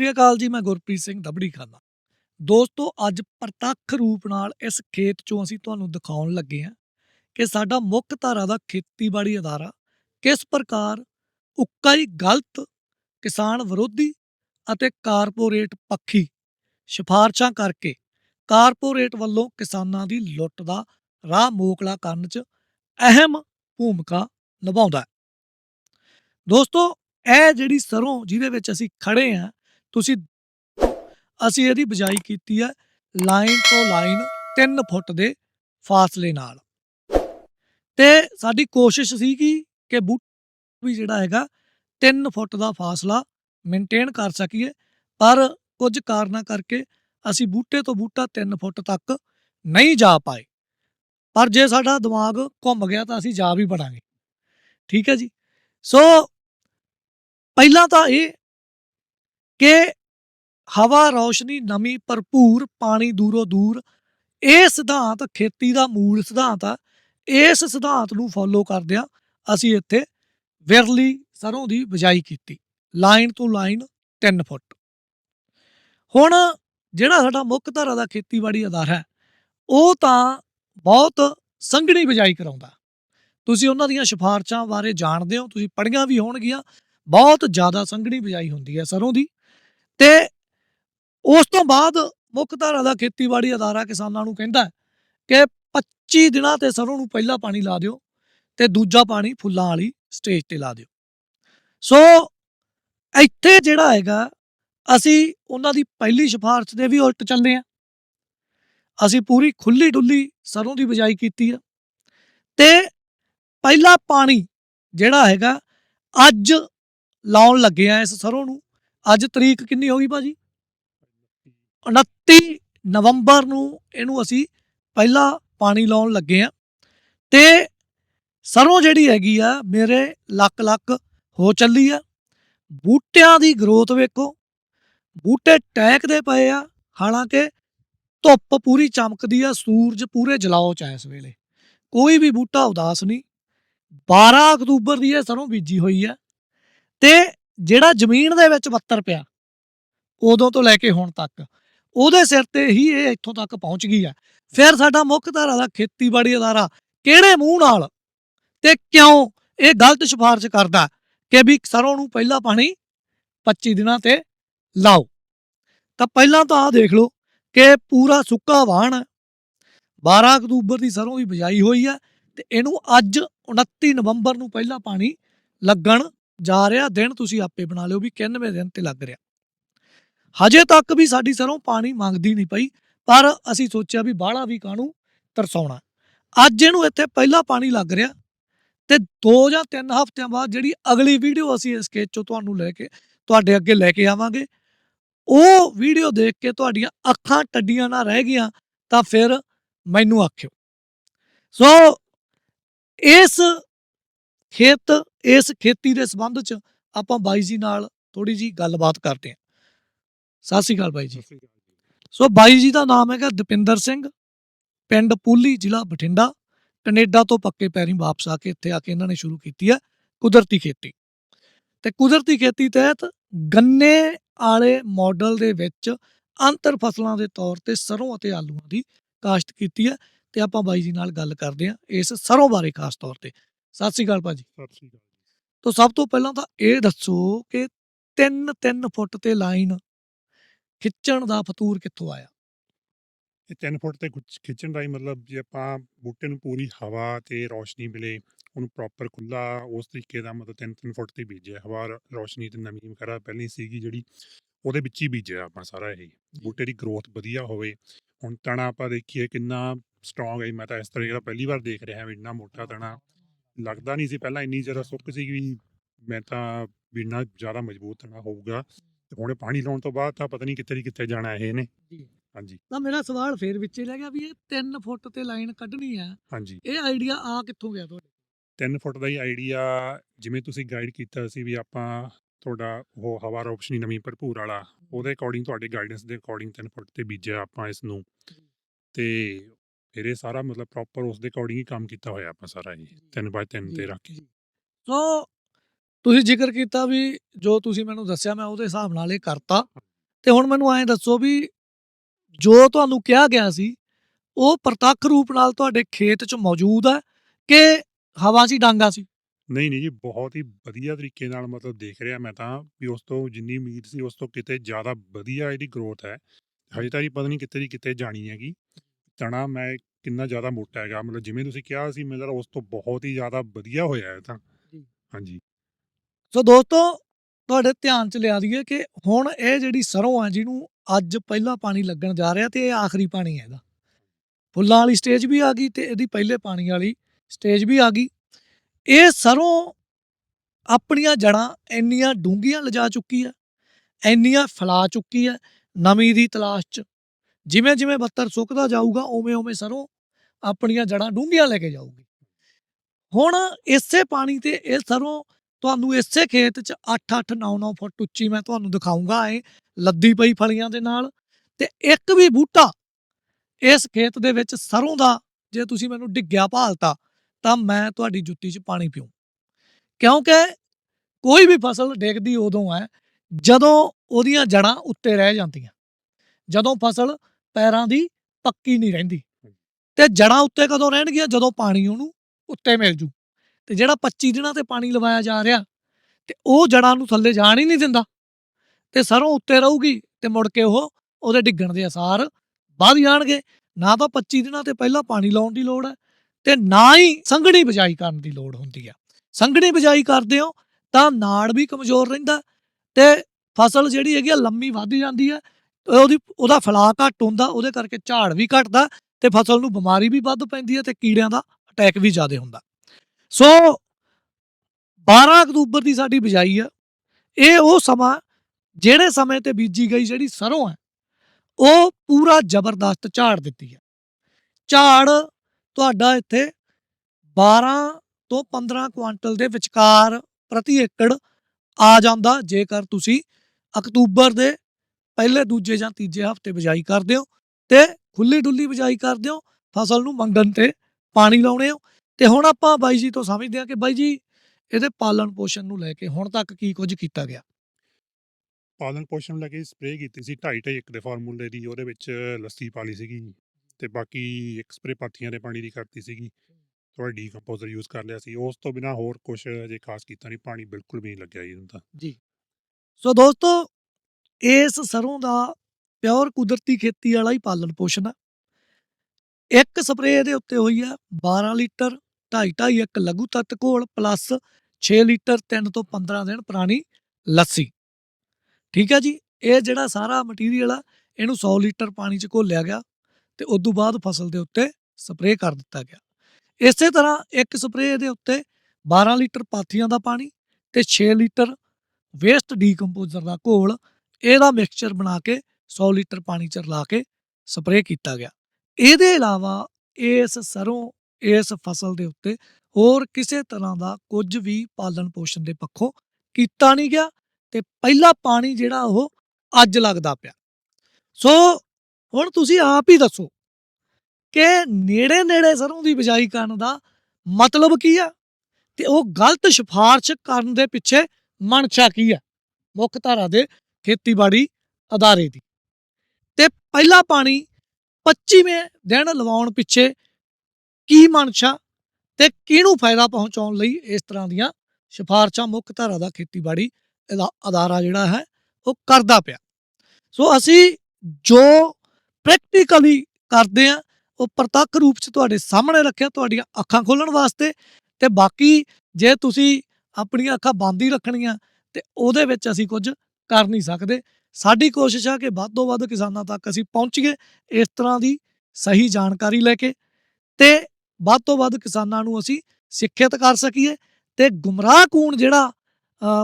ਸ੍ਰੀ ਅਕਾਲ ਜੀ, ਮੈਂ ਗੁਰਪ੍ਰੀਤ ਸਿੰਘ, ਦਬੜੀ ਖਾਨਾ। ਦੋਸਤੋ, ਅੱਜ ਪ੍ਰਤੱਖ ਰੂਪ ਨਾਲ ਇਸ ਖੇਤ ਚੋਂ ਅਸੀਂ ਤੁਹਾਨੂੰ ਦਿਖਾਉਣ ਲੱਗੇ ਹਾਂ ਕਿ ਸਾਡਾ ਮੁੱਖ ਧਾਰਾ ਦਾ ਖੇਤੀਬਾੜੀ ਅਦਾਰਾ ਕਿਸ ਪ੍ਰਕਾਰ ਉੱਕਾ ਹੀ ਗਲਤ, ਕਿਸਾਨ ਵਿਰੋਧੀ ਅਤੇ ਕਾਰਪੋਰੇਟ ਪੱਖੀ ਸਿਫਾਰਸ਼ਾਂ ਕਰਕੇ ਕਾਰਪੋਰੇਟ ਵੱਲੋਂ ਕਿਸਾਨਾਂ ਦੀ ਲੁੱਟ ਦਾ ਰਾਹ ਮੋਕਲਾ ਕਰਨ 'ਚ ਅਹਿਮ ਭੂਮਿਕਾ ਨਿਭਾਉਂਦਾ ਹੈ। ਦੋਸਤੋ, ਇਹ ਜਿਹੜੀ ਸਰੋਂ ਜਿਹਦੇ ਵਿੱਚ ਅਸੀਂ ਖੜੇ ਆ ਤੁਸੀਂ ਅਸੀਂ ਇਹਦੀ ਬਿਜਾਈ ਕੀਤੀ ਹੈ ਲਾਈਨ ਤੋਂ ਲਾਈਨ 3 ਫੁੱਟ ਦੇ ਫਾਸਲੇ ਨਾਲ। ਤੇ ਸਾਡੀ ਕੋਸ਼ਿਸ਼ ਸੀਗੀ ਕਿ ਬੂਟ ਵੀ ਜਿਹੜਾ ਹੈਗਾ 3 ਫੁੱਟ ਦਾ ਫਾਸਲਾ ਮੇਨਟੇਨ ਕਰ ਸਕੀਏ, ਪਰ ਕੁਝ ਕਾਰਨਾਂ ਕਰਕੇ ਅਸੀਂ ਬੂਟੇ ਤੋਂ ਬੂਟਾ 3 ਫੁੱਟ ਤੱਕ ਨਹੀਂ ਜਾ ਪਾਏ। ਪਰ ਜੇ ਸਾਡਾ ਦਿਮਾਗ ਘੁੰਮ ਗਿਆ ਤਾਂ ਅਸੀਂ ਜਾ ਵੀ ਬਣਾਂਗੇ ਠੀਕ ਹੈ ਜੀ? ਸੋ ਪਹਿਲਾਂ ਤਾਂ ਇਹ ਕਿ ਹਵਾ ਰੌਸ਼ਨੀ ਨਮੀ ਭਰਪੂਰ, ਪਾਣੀ ਦੂਰੋਂ ਦੂਰ, ਇਹ ਸਿਧਾਂਤ ਖੇਤੀ ਦਾ ਮੂਲ ਸਿਧਾਂਤ ਆ। ਇਸ ਸਿਧਾਂਤ ਨੂੰ ਫੋਲੋ ਕਰਦਿਆਂ ਅਸੀਂ ਇੱਥੇ ਵਿਰਲੀ ਸਰੋਂ ਦੀ ਬਿਜਾਈ ਕੀਤੀ ਲਾਈਨ ਤੋਂ ਲਾਈਨ 3 ਫੁੱਟ। ਹੁਣ ਜਿਹੜਾ ਸਾਡਾ ਮੁੱਖ ਧਾਰਾ ਦਾ ਖੇਤੀਬਾੜੀ ਅਦਾਰਾ ਹੈ, ਉਹ ਤਾਂ ਬਹੁਤ ਸੰਘਣੀ ਬਿਜਾਈ ਕਰਾਉਂਦਾ। ਤੁਸੀਂ ਉਹਨਾਂ ਦੀਆਂ ਸਿਫਾਰਸ਼ਾਂ ਬਾਰੇ ਜਾਣਦੇ ਹੋ, ਤੁਸੀਂ ਪੜ੍ਹੀਆਂ ਵੀ ਹੋਣਗੀਆਂ, ਬਹੁਤ ਜ਼ਿਆਦਾ ਸੰਘਣੀ ਬਿਜਾਈ ਹੁੰਦੀ ਹੈ ਸਰੋਂ ਦੀ। ਤੇ ਉਸ ਤੋਂ ਬਾਅਦ ਮੁੱਖ ਧਾਰਾ ਦਾ ਖੇਤੀਬਾੜੀ ਅਦਾਰਾ ਕਿਸਾਨਾਂ ਨੂੰ ਕਹਿੰਦਾ ਕਿ 25 ਦਿਨਾਂ ਤੇ ਸਰੋਂ ਨੂੰ ਪਹਿਲਾ ਪਾਣੀ ਲਾ ਦਿਓ ਤੇ ਦੂਜਾ ਪਾਣੀ ਫੁੱਲਾਂ ਵਾਲੀ ਸਟੇਜ ਤੇ ਲਾ ਦਿਓ। ਸੋ ਇੱਥੇ ਜਿਹੜਾ ਹੈਗਾ, ਅਸੀਂ ਉਹਨਾਂ ਦੀ ਪਹਿਲੀ ਸਿਫਾਰਿਸ਼ ਦੇ ਵੀ ਉਲਟ ਚੱਲੇ ਆ ਅਸੀਂ ਪੂਰੀ ਖੁੱਲੀ ਡੁੱਲੀ ਸਰੋਂ ਦੀ ਬਿਜਾਈ ਕੀਤੀ ਆ ਤੇ ਪਹਿਲਾ ਪਾਣੀ ਜਿਹੜਾ ਹੈਗਾ, ਅੱਜ ਲਾਉਣ ਲੱਗੇ ਆ ਇਸ ਸਰੋਂ ਨੂੰ। ਅੱਜ ਤਰੀਕ ਕਿੰਨੀ ਹੋ ਗਈ ਭਾਜੀ? 29 ਨਵੰਬਰ ਨੂੰ ਇਹਨੂੰ ਅਸੀਂ ਪਹਿਲਾ ਪਾਣੀ ਲਾਉਣ ਲੱਗੇ ਆ ਤੇ ਸਰੋਂ ਜਿਹੜੀ ਹੈਗੀ ਆ, ਮੇਰੇ ਲੱਕ ਲੱਕ ਹੋ ਚੱਲੀ ਆ। ਬੂਟਿਆਂ ਦੀ ਗਰੋਥ ਵੇਖੋ, ਬੂਟੇ ਟੈਕਦੇ ਪਏ ਆ, ਹਾਲਾਂਕਿ ਧੁੱਪ ਪੂਰੀ ਚਮਕਦੀ ਆ, ਸੂਰਜ ਪੂਰੇ ਜਲਾਓ ਚ ਆ ਇਸ ਵੇਲੇ। ਕੋਈ ਵੀ ਬੂਟਾ ਉਦਾਸ ਨਹੀਂ। 12 ਅਕਤੂਬਰ ਦੀ ਇਹ ਸਰੋਂ ਬੀਜੀ ਹੋਈ ਆ ਤੇ ਜਿਹੜਾ ਜ਼ਮੀਨ ਦੇ ਵਿੱਚ ਬੱਤਰ ਪਿਆ, ਉਦੋਂ ਤੋਂ ਲੈ ਕੇ ਹੁਣ ਤੱਕ, ਉਹਦੇ ਸਿਰ ਤੇ ਹੀ ਇਹ ਇੱਥੋਂ ਤੱਕ ਪਹੁੰਚ ਗਈ ਆ ਫਿਰ ਸਾਡਾ ਮੁੱਖ ਧਾਰਾ ਦਾ ਖੇਤੀਬਾੜੀ ਅਦਾਰਾ ਕਿਹੜੇ ਮੂੰਹ ਨਾਲ ਤੇ ਕਿਉਂ ਇਹ ਗਲਤ ਸਿਫਾਰਿਸ਼ ਕਰਦਾ ਕਿ ਵੀ ਸਰੋਂ ਨੂੰ ਪਹਿਲਾ ਪਾਣੀ 25 ਦਿਨਾਂ ਤੇ ਲਾਓ। ਤਾਂ ਪਹਿਲਾਂ ਤਾਂ ਆਹ ਦੇਖ ਲਓ ਕਿ ਪੂਰਾ ਸੁੱਕਾ ਵਾਹਣ ਹੈ 12 ਅਕਤੂਬਰ ਦੀ ਸਰੋਂ ਦੀ ਬਿਜਾਈ ਹੋਈ ਹੈ ਤੇ ਇਹਨੂੰ ਅੱਜ 29 ਨਵੰਬਰ ਨੂੰ ਪਹਿਲਾ ਪਾਣੀ ਲੱਗਣ ਜਾ ਰਿਹਾ, ਦਿਨ ਤੁਸੀਂ ਆਪੇ ਬਣਾ ਲਿਓ ਵੀ ਕਿੰਨਵੇਂ ਦਿਨ ਤੇ ਲੱਗ ਰਿਹਾ। ਹਜੇ ਤੱਕ ਵੀ ਸਾਡੀ ਸਰੋਂ ਪਾਣੀ ਮੰਗਦੀ ਨਹੀਂ ਪਈ, ਪਰ ਅਸੀਂ ਸੋਚਿਆ ਵੀ ਬਾਹਲਾ ਵੀ ਕਾਹਨੂੰ ਤਰਸਾਉਣਾ। ਅੱਜ ਇਹਨੂੰ ਇੱਥੇ ਪਹਿਲਾ ਪਾਣੀ ਲੱਗ ਰਿਹਾ ਤੇ 2 ਜਾਂ 3 ਹਫ਼ਤਿਆਂ ਬਾਅਦ ਜਿਹੜੀ ਅਗਲੀ ਵੀਡੀਓ ਅਸੀਂ ਇਸ ਖੇਤ ਚੋਂ ਤੁਹਾਨੂੰ ਲੈ ਕੇ, ਤੁਹਾਡੇ ਅੱਗੇ ਲੈ ਕੇ ਆਵਾਂਗੇ, ਉਹ ਵੀਡੀਓ ਦੇਖ ਕੇ ਤੁਹਾਡੀਆਂ ਅੱਖਾਂ ਟੱਡੀਆਂ ਨਾ ਰਹਿ ਗਈਆਂ ਤਾਂ ਫਿਰ ਮੈਨੂੰ ਆਖਿਓ। ਸੋ, ਇਸ ਖੇਤ ਇਸ ਖੇਤੀ ਦੇ ਸੰਬੰਧ ਚ ਆਪਾਂ ਬਾਈ ਜੀ ਨਾਲ ਥੋੜੀ ਜੀ ਗੱਲਬਾਤ ਕਰਦੇ ਹਾਂ। ਸਤਿ ਸ਼੍ਰੀ ਅਕਾਲ ਬਾਈ ਜੀ। ਸੋ ਬਾਈ ਜੀ ਦਾ ਨਾਮ ਹੈਗਾ ਦਪਿੰਦਰ ਸਿੰਘ ਪਿੰਡ ਪੂਲੀ ਜ਼ਿਲ੍ਹਾ ਬਠਿੰਡਾ ਕੈਨੇਡਾ ਤੋਂ ਪੱਕੇ ਪੈਰੀਂ ਵਾਪਸ ਆ ਕੇ ਇੱਥੇ ਆ ਕੇ ਇਹਨਾਂ ਨੇ ਸ਼ੁਰੂ ਕੀਤੀ ਹੈ ਕੁਦਰਤੀ ਖੇਤੀ। ਤੇ ਕੁਦਰਤੀ ਖੇਤੀ ਤਹਿਤ ਗੰਨੇ ਵਾਲੇ ਮਾਡਲ ਦੇ ਵਿੱਚ ਅੰਤਰ ਫਸਲਾਂ ਦੇ ਤੌਰ ਤੇ ਸਰੋਂ ਅਤੇ ਆਲੂਆਂ ਦੀ ਕਾਸ਼ਤ ਕੀਤੀ ਹੈ ਤੇ ਆਪਾਂ ਬਾਈ ਜੀ ਨਾਲ ਗੱਲ ਕਰਦੇ ਹਾਂ ਇਸ ਸਰੋਂ ਬਾਰੇ ਖਾਸ ਤੌਰ ਤੇ। ਸਤਿ ਸ਼੍ਰੀ ਅਕਾਲ ਭਾਜੀ ਸਤਿ ਸ਼੍ਰੀ ਅਕਾਲ। ਤੋਂ ਸਭ ਤੋਂ ਪਹਿਲਾਂ ਤਾਂ ਇਹ ਦੱਸੋ ਕਿ 3-3 ਫੁੱਟ ਤੇ ਲਾਈਨ ਖਿੱਚਣ ਦਾ ਫਤੂਰ ਕਿੱਥੋਂ ਆਇਆ? ਇਹ 3 ਫੁੱਟ ਤੇ ਖਿੱਚ- ਖਿੱਚਣ ਦਾ ਹੀ ਮਤਲਬ ਜੇ ਆਪਾਂ ਬੂਟੇ ਨੂੰ ਪੂਰੀ ਹਵਾ ਤੇ ਰੌਸ਼ਨੀ ਮਿਲੇ ਉਹਨੂੰ ਪ੍ਰੋਪਰ ਖੁੱਲਾ ਉਸ ਤਰੀਕੇ ਦਾ ਮਤਲਬ 3-3 ਫੁੱਟ ਤੇ ਬੀਜਿਆ ਹਵਾ ਰ- ਰੌਸ਼ਨੀ ਤੇ ਨਮੀ ਵਗੈਰਾ ਪਹਿਲਾਂ ਸੀਗੀ ਜਿਹੜੀ ਉਹਦੇ ਵਿੱਚ ਹੀ ਬੀਜਿਆ ਆਪਾਂ ਸਾਰਾ ਇਹ। ਬੂਟੇ ਦੀ ਗਰੋਥ ਵਧੀਆ ਹੋਵੇ ਹੁਣ ਤਣਾ ਆਪਾਂ ਦੇਖੀਏ ਕਿੰਨਾ ਸਟਰੋਂਗ ਹੈ ਮੈਂ ਤਾਂ ਇਸ ਤਰੀਕੇ ਦਾ ਪਹਿਲੀ ਵਾਰ ਦੇਖ ਰਿਹਾ ਵੀ ਇੰਨਾ ਮੋਟਾ ਤਣਾ। ਲੱਗਦਾ ਨਹੀਂ ਸੀ ਪਹਿਲਾਂ ਇੰਨੀ ਜ਼ਿਆਦਾ ਸੁੱਕ ਸੀ ਵੀ ਮੈਂ ਤਾਂ ਇੰਨਾ ਜ਼ਿਆਦਾ ਮਜ਼ਬੂਤ ਤਣਾ ਹੋਊਗਾ। ਤੇ ਹੁਣ ਪਾਣੀ ਲਾਉਣ ਤੋਂ ਬਾਅਦ ਤਾਂ ਪਤਾ ਨਹੀਂ ਕਿੱਥੇ ਦੀ ਕਿੱਥੇ ਜਾਣਾ ਇਹ ਨੇ। ਜੀ। ਹਾਂਜੀ। ਤਾਂ ਮੇਰਾ ਸਵਾਲ ਫੇਰ ਵਿੱਚੇ ਰਹਿ ਗਿਆ ਵੀ ਇਹ 3 ਫੁੱਟ ਤੇ ਲਾਈਨ ਕੱਢਣੀ ਆ। ਹਾਂਜੀ। ਇਹ ਆਈਡੀਆ ਆ ਕਿੱਥੋਂ ਗਿਆ ਤੁਹਾਡੇ? 3 ਫੁੱਟ ਦਾ ਹੀ ਆਈਡੀਆ ਜਿਵੇਂ ਤੁਸੀਂ ਗਾਈਡ ਕੀਤਾ ਸੀ ਵੀ ਆਪਾਂ ਤੁਹਾਡਾ ਉਹ ਹਵਾ ਰੋਸ਼ਨੀ ਨਮੀ ਭਰਪੂਰ ਵਾਲਾ ਉਹਦੇ ਅਕੋਰਡਿੰਗ ਤੁਹਾਡੇ ਗਾਈਡੈਂਸ ਦੇ ਅਕੋਰਡਿੰਗ 3 ਫੁੱਟ ਤੇ ਬੀਜਿਆ ਆਪਾਂ ਇਸ ਨੂੰ। ਤੇ ਫਿਰ ਇਹ ਸਾਰਾ ਮਤਲਬ ਪ੍ਰੋਪਰ ਉਸ ਦੇ ਅਕੋਰਡਿੰਗ ਹੀ ਕੰਮ ਕੀਤਾ ਹੋਇਆ ਆਪਾਂ ਸਾਰਾ ਇਹ 3 ਬਾਈ 3 ਤੇ ਰੱਖ ਕੇ। ਸੋ ਤੁਸੀਂ ਜ਼ਿਕਰ ਕੀਤਾ ਵੀ ਜੋ ਤੁਸੀਂ ਮੈਨੂੰ ਦੱਸਿਆ ਮੈਂ ਉਹਦੇ ਹਿਸਾਬ ਨਾਲ ਇਹ ਕਰਤਾ। ਤੇ ਹੁਣ ਮੈਨੂੰ ਐਂ ਦੱਸੋ ਵੀ ਜੋ ਤੁਹਾਨੂੰ ਕਿਹਾ ਗਿਆ ਸੀ ਉਹ ਪ੍ਰਤੱਖ ਰੂਪ ਨਾਲ ਤੁਹਾਡੇ ਖੇਤ 'ਚ ਮੌਜੂਦ ਹੈ ਕਿ ਹਵਾ 'ਚ ਹੀ ਡਾਂਗਾ ਸੀ? ਨਹੀਂ ਨਹੀਂ ਜੀ ਬਹੁਤ ਹੀ ਵਧੀਆ ਤਰੀਕੇ ਨਾਲ ਮਤਲਬ ਦੇਖ ਰਿਹਾ ਮੈਂ ਤਾਂ ਵੀ ਉਸ ਤੋਂ ਜਿੰਨੀ ਉਮੀਦ ਸੀ ਉਸ ਤੋਂ ਕਿਤੇ ਜ਼ਿਆਦਾ ਵਧੀਆ ਇਹਦੀ ਗਰੋਥ ਹੈ। ਹਜੇ ਤਾਂ ਜੀ ਪਤਾ ਨਹੀਂ ਕਿੱਥੇ ਦੀ ਕਿੱਥੇ ਜਾਣੀ ਹੈਗੀ। ਤਣਾ ਮੈਂ ਕਿੰਨਾ ਜ਼ਿਆਦਾ ਮੋਟਾ ਹੈਗਾ। ਮਤਲਬ ਜਿਵੇਂ ਤੁਸੀਂ ਕਿਹਾ ਸੀ ਲੱਗਦਾ ਉਸ ਤੋਂ ਬਹੁਤ ਹੀ ਜ਼ਿਆਦਾ ਵਧੀਆ ਹੋਇਆ ਇਹ ਤਾਂ। ਜੀ। ਹਾਂਜੀ। ਸੋ ਦੋਸਤੋ ਤੁਹਾਡੇ ਧਿਆਨ 'ਚ ਲਿਆ ਦਈਏ ਕਿ ਹੁਣ ਇਹ ਜਿਹੜੀ ਸਰੋਂ ਹੈ ਜਿਹਨੂੰ ਅੱਜ ਪਹਿਲਾ ਪਾਣੀ ਲੱਗਣ ਜਾ ਰਿਹਾ ਤੇ ਇਹ ਆਖਰੀ ਪਾਣੀ ਹੈ ਇਹਦਾ। ਫੁੱਲਾਂ ਵਾਲੀ ਸਟੇਜ ਵੀ ਆ ਗਈ ਤੇ ਇਹਦੀ ਪਹਿਲੇ ਪਾਣੀ ਵਾਲੀ ਸਟੇਜ ਵੀ ਆ ਗਈ। ਇਹ ਸਰੋਂ ਆਪਣੀਆਂ ਜੜਾਂ ਇੰਨੀਆਂ ਡੂੰਘੀਆਂ ਲਿਜਾ ਚੁੱਕੀ ਹੈ ਇੰਨੀਆਂ ਫੈਲਾ ਚੁੱਕੀ ਹੈ ਨਮੀ ਦੀ ਤਲਾਸ਼ 'ਚ। ਜਿਵੇਂ ਜਿਵੇਂ ਬੱਤਰ ਸੁੱਕਦਾ ਜਾਊਗਾ, ਉਵੇਂ ਉਵੇਂ ਸਰੋਂ ਆਪਣੀਆਂ ਜੜਾਂ ਡੂੰਘੀਆਂ ਲੈ ਕੇ ਜਾਊਗੀ। ਹੁਣ ਇਸੇ ਪਾਣੀ ਤੇ ਇਹ ਸਰੋਂ ਤੁਹਾਨੂੰ ਇਸੇ ਖੇਤ 'ਚ 8-8 9-9 ਫੁੱਟ ਉੱਚੀ ਮੈਂ ਤੁਹਾਨੂੰ ਦਿਖਾਉਂਗਾ ਐ, ਲੱਦੀ ਪਈ ਫਲੀਆਂ ਦੇ ਨਾਲ। ਤੇ ਇੱਕ ਵੀ ਬੂਟਾ ਇਸ ਖੇਤ ਦੇ ਵਿੱਚ ਸਰੋਂ ਦਾ ਜੇ ਤੁਸੀਂ ਮੈਨੂੰ ਡਿੱਗਿਆ ਭਾਲਤਾ, ਤਾਂ ਮੈਂ ਤੁਹਾਡੀ ਜੁੱਤੀ 'ਚ ਪਾਣੀ ਪੀਉ ਕਿਉਂਕਿ ਕੋਈ ਵੀ ਫਸਲ ਡਿੱਗਦੀ ਉਦੋਂ ਹੈ ਜਦੋਂ ਉਹਦੀਆਂ ਜੜਾਂ ਉੱਤੇ ਰਹਿ ਜਾਂਦੀਆਂ। ਜਦੋਂ ਫਸਲ ਪੈਰਾਂ ਦੀ ਪੱਕੀ ਨਹੀਂ ਰਹਿੰਦੀ। ਤੇ ਜੜਾਂ ਉੱਤੇ ਕਦੋਂ ਰਹਿਣਗੀਆਂ? ਜਦੋਂ ਪਾਣੀ ਉਹਨੂੰ ਉੱਤੇ ਮਿਲ ਜੂ। ਤੇ ਜਿਹੜਾ 25 ਦਿਨਾਂ ਤੇ ਪਾਣੀ ਲਵਾਇਆ ਜਾ ਰਿਹਾ ਤੇ ਉਹ ਜੜਾਂ ਨੂੰ ਥੱਲੇ ਜਾਣ ਹੀ ਨਹੀਂ ਦਿੰਦਾ। ਤੇ ਸਰੋਂ ਉੱਤੇ ਰਹੂਗੀ ਤੇ ਮੁੜ ਕੇ ਉਹ ਉਹਦੇ ਡਿੱਗਣ ਦੇ ਅਸਾਰ ਵੱਧ ਜਾਣਗੇ। ਨਾ ਤਾਂ 25 ਦਿਨਾਂ ਤੇ ਪਹਿਲਾਂ ਪਾਣੀ ਲਾਉਣ ਦੀ ਲੋੜ ਹੈ ਤੇ ਨਾ ਹੀ ਸੰਘਣੀ ਬਿਜਾਈ ਕਰਨ ਦੀ ਲੋੜ ਹੁੰਦੀ ਆ ਸੰਘਣੀ ਬਿਜਾਈ ਕਰਦੇ ਹੋ ਤਾਂ ਨਾੜ ਵੀ ਕਮਜ਼ੋਰ ਰਹਿੰਦਾ ਤੇ ਫਸਲ ਜਿਹੜੀ ਹੈਗੀ ਆ ਲੰਮੀ ਵੱਧ ਜਾਂਦੀ ਹੈ ਉਹਦੀ, ਉਹਦਾ ਫਲਾ ਘੱਟ ਹੁੰਦਾ, ਉਹਦੇ ਕਰਕੇ ਝਾੜ ਵੀ ਘਟਦਾ ਤੇ ਫਸਲ ਨੂੰ ਬਿਮਾਰੀ ਵੀ ਵੱਧ ਪੈਂਦੀ ਹੈ ਤੇ ਕੀੜਿਆਂ ਦਾ ਅਟੈਕ ਵੀ ਜ਼ਿਆਦਾ ਹੁੰਦਾ। ਸੋ 12 ਅਕਤੂਬਰ ਦੀ ਸਾਡੀ ਬਿਜਾਈ ਆ। ਇਹ ਉਹ ਸਮਾਂ ਜਿਹੜੇ ਸਮੇਂ ਤੇ ਬੀਜੀ ਗਈ ਜਿਹੜੀ ਸਰੋਂ ਹੈ, ਉਹ ਪੂਰਾ ਜ਼ਬਰਦਸਤ ਝਾੜ ਦਿੱਤੀ ਹੈ। ਝਾੜ ਤੁਹਾਡਾ ਇੱਥੇ 12 ਤੋਂ 15 ਕੁਆਂਟਲ ਦੇ ਵਿਚਕਾਰ ਪ੍ਰਤੀ ਏਕੜ ਆ ਜਾਂਦਾ। ਜੇਕਰ ਤੁਸੀਂ ਅਕਤੂਬਰ ਦੇ ਪਹਿਲੇ ਦੂਜੇ ਜਾਂ ਤੀਜੇ ਹਫ਼ਤੇ ਬਿਜਾਈ ਕਰਦੇ ਹੋ ਤੇ ਖੁੱਲੀ ਡੁੱਲੀ ਬਿਜਾਈ ਕਰਦੇ ਹੋ ਫਸਲ ਨੂੰ ਮੰਗਣ ਤੇ ਪਾਣੀ ਲਾਉਣੇ ਹੋ। ਤੇ ਹੁਣ ਆਪਾਂ ਬਾਈ ਜੀ ਤੋਂ ਸਮਝਦੇ ਹਾਂ ਕਿ ਬਾਈ ਜੀ ਇਹਦੇ ਪਾਲਣ ਪੋਸ਼ਣ ਨੂੰ ਲੈ ਕੇ ਹੁਣ ਤੱਕ ਕੀ ਕੁਝ ਕੀਤਾ ਗਿਆ? ਪਾਲਣ ਪੋਸ਼ਣ ਲੈ ਕੇ ਸਪਰੇਅ ਕੀਤੀ ਸੀ 2.5 ਇੱਕ ਦੇ ਫਾਰਮੂਲੇ ਦੀ ਉਹਦੇ ਵਿੱਚ ਲੱਸੀ ਪਾ ਲਈ ਸੀਗੀ ਤੇ ਬਾਕੀ ਇੱਕ ਸਪਰੇਅ ਪਾਥੀਆਂ ਦੇ ਪਾਣੀ ਦੀ ਕਰਤੀ ਸੀਗੀ। ਥੋੜਾ ਡੀਕੰਪੋਜ਼ਰ ਯੂਜ਼ ਕਰ ਲਿਆ ਸੀ। ਉਸ ਤੋਂ ਬਿਨਾ ਹੋਰ ਕੁਝ ਅਜੇ ਖਾਸ ਕੀਤਾ ਨਹੀਂ ਪਾਣੀ ਬਿਲਕੁਲ ਵੀ ਨਹੀਂ ਲੱਗਿਆ ਜੀ ਇਹਨੂੰ ਤਾਂ। ਜੀ। ਸੋ ਦੋਸਤੋ ਇਸ ਸਰੋਂ ਦਾ ਪਿਓਰ ਕੁਦਰਤੀ ਖੇਤੀ ਵਾਲਾ ਹੀ ਪਾਲਣ ਪੋਸ਼ਣ ਹੈ ਇੱਕ ਸਪਰੇਅ ਦੇ ਉੱਤੇ ਹੋਈ ਹੈ 12 ਲੀਟਰ 2.5 ਇੱਕ ਲਘੂ ਤੱਤ ਘੋਲ ਪਲੱਸ 6 ਲੀਟਰ 3 ਤੋਂ 15 ਦਿਨ ਪੁਰਾਣੀ ਲੱਸੀ। ਠੀਕ ਹੈ ਜੀ, ਇਹ ਜਿਹੜਾ ਸਾਰਾ ਮਟੀਰੀਅਲ ਆ, ਇਹਨੂੰ 100 ਲੀਟਰ ਪਾਣੀ ਚ ਘੋਲਿਆ ਗਿਆ ਤੇ ਉਸ ਤੋਂ ਬਾਅਦ ਫਸਲ ਦੇ ਉੱਤੇ ਸਪਰੇਅ ਕਰ ਦਿੱਤਾ ਗਿਆ। ਇਸੇ ਤਰ੍ਹਾਂ ਇੱਕ ਸਪਰੇਅ ਦੇ ਉੱਤੇ 12 ਲੀਟਰ ਪਾਥੀਆਂ ਦਾ ਪਾਣੀ ਤੇ 6 ਲੀਟਰ ਵੇਸਟ ਡੀਕੰਪੋਜ਼ਰ ਦਾ ਘੋਲ ਇਹਦਾ ਮਿਕਸਚਰ ਬਣਾ ਕੇ 100 ਲੀਟਰ ਪਾਣੀ ਚ ਰਲਾ ਕੇ ਸਪਰੇਅ ਕੀਤਾ ਗਿਆ। ਇਹਦੇ ਇਲਾਵਾ ਇਸ ਸਰੋਂ, ਇਸ ਫਸਲ ਦੇ ਉੱਤੇ ਹੋਰ ਕਿਸੇ ਤਰ੍ਹਾਂ ਦਾ ਕੁਝ ਵੀ ਪਾਲਣ ਪੋਸ਼ਣ ਦੇ ਪੱਖੋਂ ਕੀਤਾ ਨਹੀਂ ਗਿਆ ਤੇ ਪਹਿਲਾ ਪਾਣੀ ਜਿਹੜਾ ਉਹ ਅੱਜ ਲੱਗਦਾ ਪਿਆ। ਸੋ ਹੁਣ ਤੁਸੀਂ ਆਪ ਹੀ ਦੱਸੋ ਕਿ ਨੇੜੇ ਨੇੜੇ ਸਰੋਂ ਦੀ ਬਿਜਾਈ ਕਰਨ ਦਾ ਮਤਲਬ ਕੀ ਆ ਤੇ ਉਹ ਗਲਤ ਸਿਫਾਰਸ਼ ਕਰਨ ਦੇ ਪਿੱਛੇ ਮਨਸ਼ਾ ਕੀ ਆ? ਮੁੱਖ ਧਾਰਾ ਦੇ ਖੇਤੀਬਾੜੀ ਅਦਾਰੇ ਦੀ। ਤੇ ਪਹਿਲਾ ਪਾਣੀ 25ਵੇਂ ਦਿਨ ਲਵਾਉਣ ਪਿੱਛੇ ਕੀ ਮਨਸ਼ਾ ਤੇ ਕਿਹਨੂੰ ਫਾਇਦਾ ਪਹੁੰਚਾਉਣ ਲਈ ਇਸ ਤਰ੍ਹਾਂ ਦੀਆਂ ਸਿਫਾਰਸ਼ਾਂ, ਮੁੱਖ ਧਾਰਾ ਦਾ ਖੇਤੀਬਾੜੀ ਅਦਾ- ਅਦਾਰਾ ਜਿਹੜਾ ਹੈ, ਉਹ ਕਰਦਾ ਪਿਆ। ਸੋ ਅਸੀਂ ਜੋ ਪ੍ਰੈਕਟੀਕਲੀ ਕਰਦੇ ਆ ਉਹ ਪ੍ਰਤੱਖ ਰੂਪ 'ਚ ਤੁਹਾਡੇ ਸਾਹਮਣੇ ਰੱਖਿਆ, ਤੁਹਾਡੀਆਂ ਅੱਖਾਂ ਖੋਲਣ ਵਾਸਤੇ ਤੇ ਬਾਕੀ ਜੇ ਤੁਸੀਂ ਆਪਣੀਆਂ ਅੱਖਾਂ ਬੰਦ ਹੀ ਰੱਖਣੀਆਂ ਤੇ ਉਹਦੇ ਵਿੱਚ ਅਸੀਂ ਕੁਝ ਕਰ ਨਹੀਂ ਸਕਦੇ। ਸਾਡੀ ਕੋਸ਼ਿਸ਼ ਆ ਕਿ ਵੱਧ ਤੋਂ ਵੱਧ ਕਿਸਾਨਾਂ ਤੱਕ ਅਸੀਂ ਪਹੁੰਚੀਏ, ਇਸ ਤਰ੍ਹਾਂ ਦੀ ਸਹੀ ਜਾਣਕਾਰੀ ਲੈ ਕੇ ਤੇ ਵੱਧ ਤੋਂ ਵੱਧ ਕਿਸਾਨਾਂ ਨੂੰ ਅਸੀਂ ਸਿੱਖਿਅਤ ਕਰ ਸਕੀਏ ਤੇ ਗੁੰਮਰਾਹ ਕੂਣ ਜਿਹੜਾ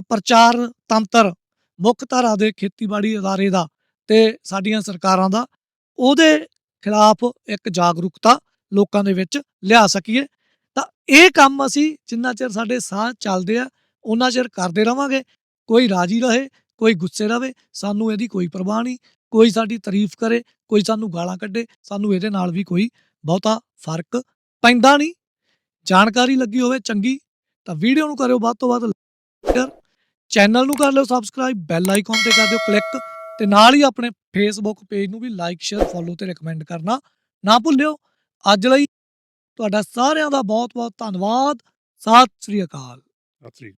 ਪ੍ਰਚਾਰ ਤੰਤਰ, ਮੁੱਖ ਧਾਰਾ ਦੇ ਖੇਤੀਬਾੜੀ ਅਦਾਰੇ ਦਾ ਤੇ ਸਾਡੀਆਂ ਸਰਕਾਰਾਂ ਦਾ, ਉਹਦੇ ਖਿਲਾਫ ਇੱਕ ਜਾਗਰੂਕਤਾ ਲੋਕਾਂ ਦੇ ਵਿੱਚ ਲਿਆ ਸਕੀਏ। ਤਾਂ ਇਹ ਕੰਮ ਅਸੀਂ ਜਿੰਨਾ ਚਿਰ ਸਾਡੇ ਸਾਹ ਚੱਲਦੇ ਆ ਉਹਨਾਂ ਚਿਰ ਕਰਦੇ ਰਵਾਂਗੇ, ਕੋਈ ਰਾਜੀ ਰਹੇ ਕੋਈ ਗੁੱਸੇ ਰਵੇ, ਸਾਨੂੰ ਇਹਦੀ ਕੋਈ ਪਰਵਾਹ ਨਹੀਂ, ਕੋਈ ਸਾਡੀ ਤਾਰੀਫ ਕਰੇ, ਕੋਈ ਸਾਨੂੰ ਗਾਲਾਂ ਕੱਢੇ, ਸਾਨੂੰ ਇਹਦੇ ਨਾਲ ਵੀ ਕੋਈ ਬਹੁਤਾ ਫ਼ਰਕ ਪੈਂਦਾ ਨਹੀਂ। ਜਾਣਕਾਰੀ ਲੱਗੀ ਹੋਵੇ ਚੰਗੀ, ਤਾਂ ਵੀਡੀਓ ਨੂੰ ਕਰਿਓ ਵੱਧ ਤੋਂ ਵੱਧ ਸ਼ੇਅਰ ਚੈਨਲ ਨੂੰ ਕਰ ਲਿਓ ਸਬਸਕ੍ਰਾਈਬ ਬੈਲ ਆਈਕਨ ਤੇ ਕਰ ਦਿਓ ਕਲਿੱਕ ਤੇ ਨਾਲ ਹੀ ਆਪਣੇ ਫੇਸਬੁੱਕ ਪੇਜ ਨੂੰ ਵੀ ਲਾਈਕ ਸ਼ੇਅਰ ਫੋਲੋ ਤੇ ਰეკਮੈਂਡ ਕਰਨਾ ਨਾ ਭੁੱਲਿਓ। ਅੱਜ ਲਈ ਤੁਹਾਡਾ ਸਾਰਿਆਂ ਦਾ ਬਹੁਤ ਬਹੁਤ ਧੰਨਵਾਦ। ਸਤਿ ਸ੍ਰੀ ਅਕਾਲ। ਸਤਿ ਸ੍ਰੀ ਅਕਾਲ